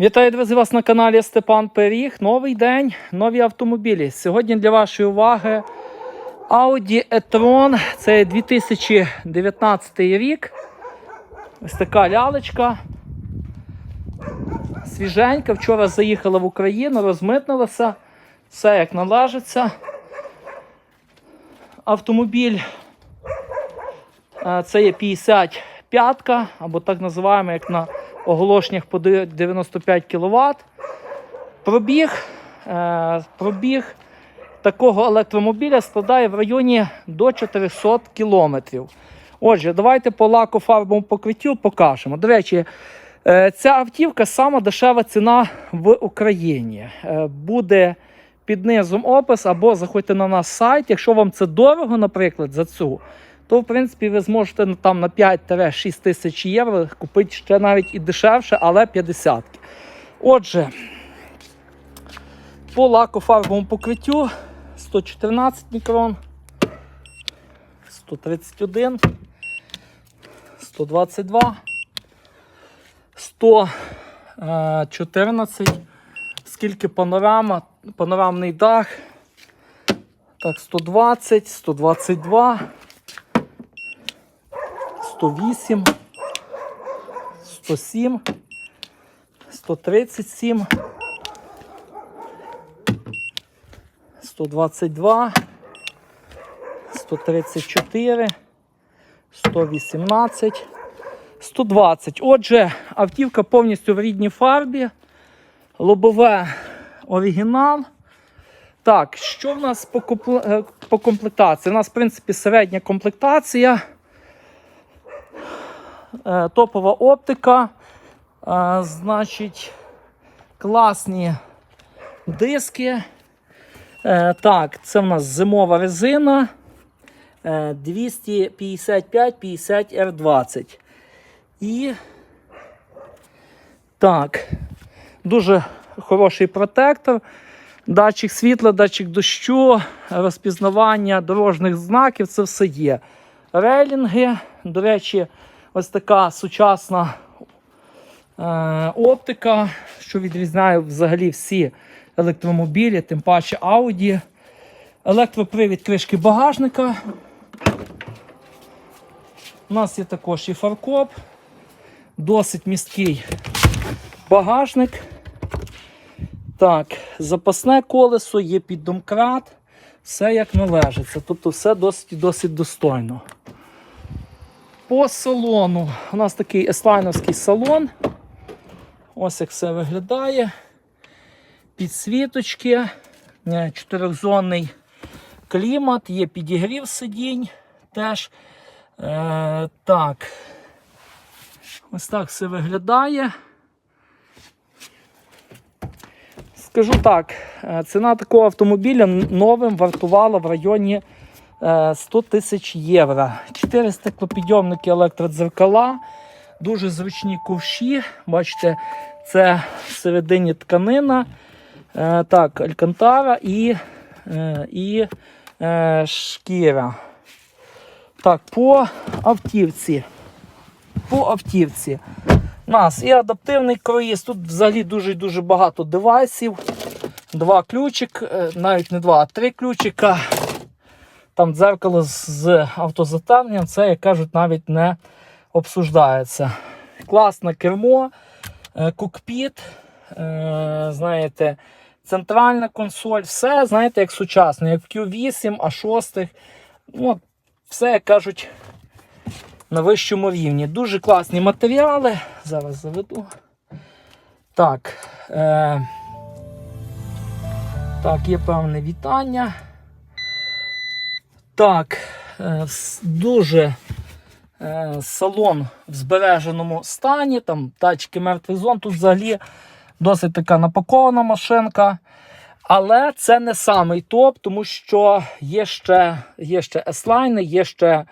Вітаю, друзі, вас на каналі Степан Пиріг. Новий день, нові автомобілі. Сьогодні для вашої уваги Audi e-tron. Це 2019 рік. Ось така лялечка. Свіженька. Вчора заїхала в Україну, розмитнилася. Все як належиться. Автомобіль е, це є 55-ка, або так називаємо, як на оголошеннях по 95 кВт. Пробіг, е, пробіг такого електромобіля складає в районі до 400 км. Отже, давайте по лакофарбовому покриттю покажемо. До речі, е, ця автівка сама дешева ціна в Україні. Е, Буде під низом опис або заходьте на наш сайт. Якщо вам це дорого, наприклад, за цю, то в принципі ви зможете ну, там на 5-6 тисяч євро купити ще навіть і дешевше, але 50. Отже, по лакофарбовому покриттю 114 мікрон, 131, 122, 114. Скільки панорама, панорамний дах. Так, 120, 122. 108, 107, 137, 122, 134, 118, 120. Отже, автівка повністю в рідній фарбі. Лобове оригінал. Так, що в нас по, е, комплектації? У нас, в принципі, середня комплектація. Е, топова оптика. Е, Значить, класні диски. Е, Так, це в нас зимова резина. Е, 255-50 R20. І так, дуже хороший протектор. Датчик світла, датчик дощу, розпізнавання дорожніх знаків це все є. Рейлінги, до речі, ось така сучасна е, оптика, що відрізняє взагалі всі електромобілі, тим паче Audi. Електропривід кришки багажника. У нас є також і фаркоп, досить місткий багажник. Так, запасне колесо, є піддомкрат, все як належиться. Тобто все досить досить достойно. По салону. У нас такий еслайновський салон. Ось як все виглядає. Підсвіточки, е, чотирьохзонний клімат, є підігрів сидінь теж. Е, так. Ось так все виглядає. Скажу так, е, ціна такого автомобіля новим вартувала в районі 100 тисяч євро. 4 стеклопідйомники електродзеркала, дуже зручні ковші. Бачите, це всередині тканина. Е, Так, алькантара і, е, і е, шкіра. Так, по автівці. По автівці. У нас і адаптивний круїз. Тут взагалі дуже дуже багато девайсів. Два ключик, е, навіть не два, а три ключика. Там дзеркало з- автозатемненням, це, як кажуть, навіть не обсуждається. Класне кермо, е, кокпіт, е, знаєте, центральна консоль, все, знаєте, як сучасно, як в Q8, А6. Ну, все, як кажуть, на вищому рівні. Дуже класні матеріали. Зараз заведу. Так. Е, так, є певне вітання. Так, е, дуже е, салон в збереженому стані, там тачки мертвих зон. Тут взагалі досить така напакована машинка. Але це не самий топ, тому що є ще, є ще S-Line, є ще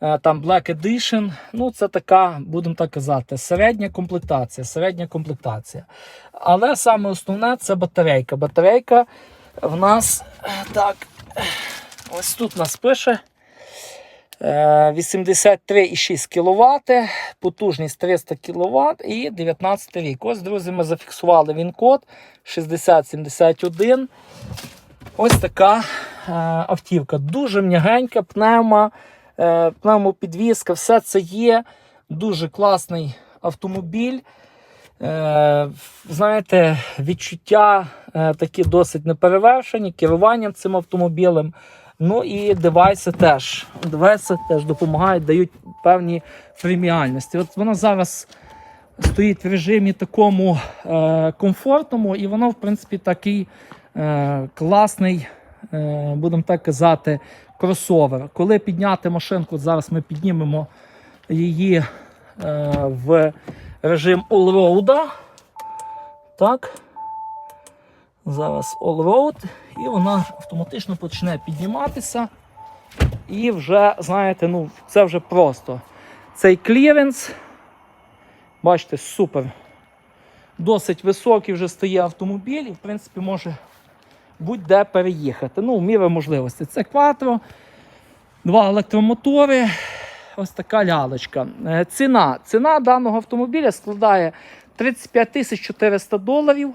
е, там Black Edition. Ну, це така, будемо так казати, середня комплектація. Середня комплектація. Але саме основне це батарейка. Батарейка в нас так, ось тут нас пише Е, 83,6 кВт, потужність 300 кВт і 19 рік. Ось, друзі, ми зафіксували він код 6071. Ось така е, автівка. Дуже м'ягенька, пневма, е, пневмопідвізка, все це є. Дуже класний автомобіль. Е, знаєте, відчуття е, такі досить неперевершені, керуванням цим автомобілем. Ну і девайси теж. Девайси теж допомагають, дають певні преміальності. От воно зараз стоїть в режимі такому е, комфортному, і воно, в принципі, такий е, класний, е, будемо так казати, кросовер. Коли підняти машинку, зараз ми піднімемо її е, в режим all-road. Так. Зараз all-road, і вона автоматично почне підніматися. І вже, знаєте, ну, це вже просто. Цей кліренс, бачите, супер. Досить високий вже стає автомобіль, і, в принципі, може будь-де переїхати. Ну, в можливості. Це кватро, два електромотори. Ось така лялечка. Е, Ціна. Ціна даного автомобіля складає 35 400 доларів.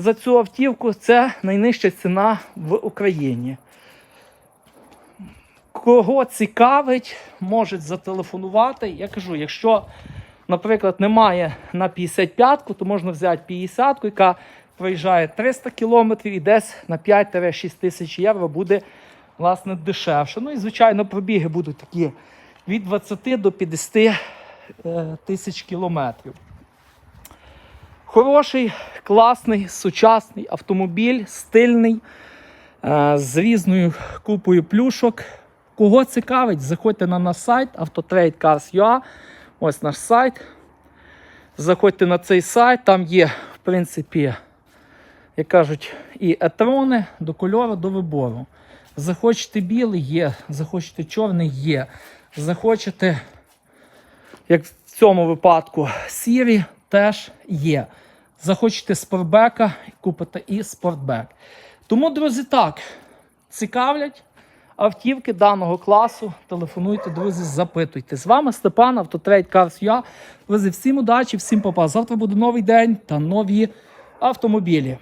За цю автівку це найнижча ціна в Україні. Кого цікавить, можуть зателефонувати. Я кажу, якщо, наприклад, немає на 55-ку, то можна взяти 50-ку, яка проїжджає 300 кілометрів і десь на 5-6 тисяч євро буде власне дешевше. Ну і звичайно, пробіги будуть такі від 20 до 50 е, тисяч кілометрів. Хороший, класний, сучасний автомобіль, стильний, е, з різною купою плюшок. Кого цікавить, заходьте на наш сайт autotradecars.ua. Ось наш сайт. Заходьте на цей сайт, там є, в принципі, як кажуть, і етрони до кольору, до вибору. Захочете білий є, захочете чорний є. Захочете, як в цьому випадку, сірі теж є. Захочете спортбека, купите і спортбек. Тому, друзі, так, цікавлять автівки даного класу. Телефонуйте, друзі, запитуйте. З вами Степан, Автотрейд Карс. Я Друзі, всім удачі, всім папа. Завтра буде новий день та нові автомобілі.